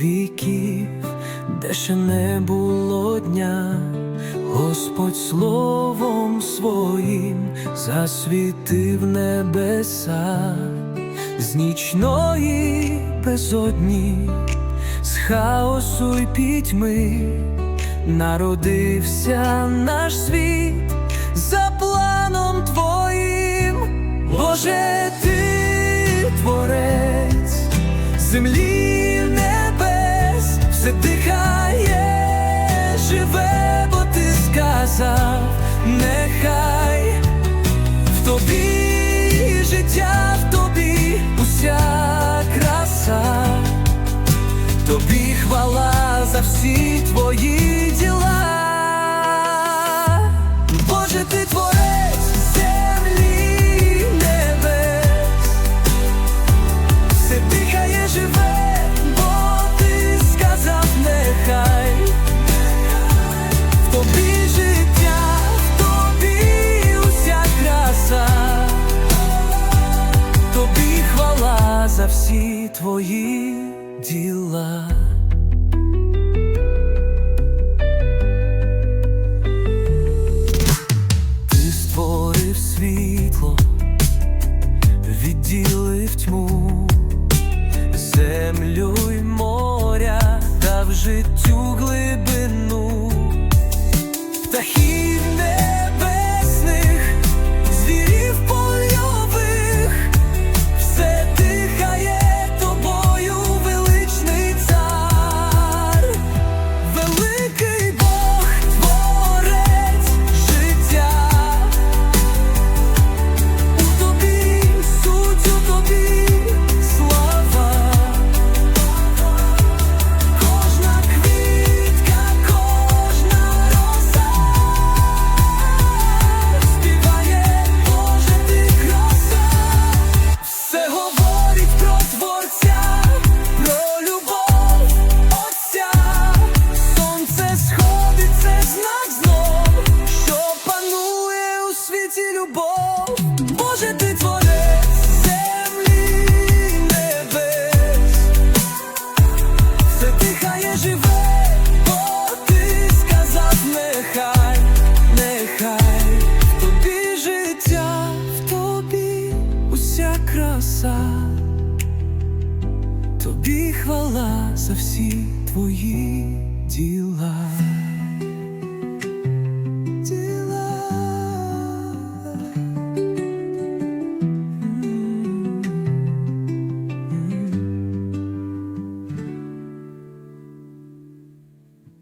віків, де ще не було дня, Господь словом своїм засвітив небеса. З нічної безодні, з хаосу й пітьми народився наш світ. За планом твоїм, Боже, ти землі небес, все дихає, живе, бо ти сказав, нехай в тобі життя, в тобі уся краса, тобі хвала за всі твої всі твої діла. Ти створив світло, відділив тьму, землю й моря дав життю глибину, хвала за всі твої діла.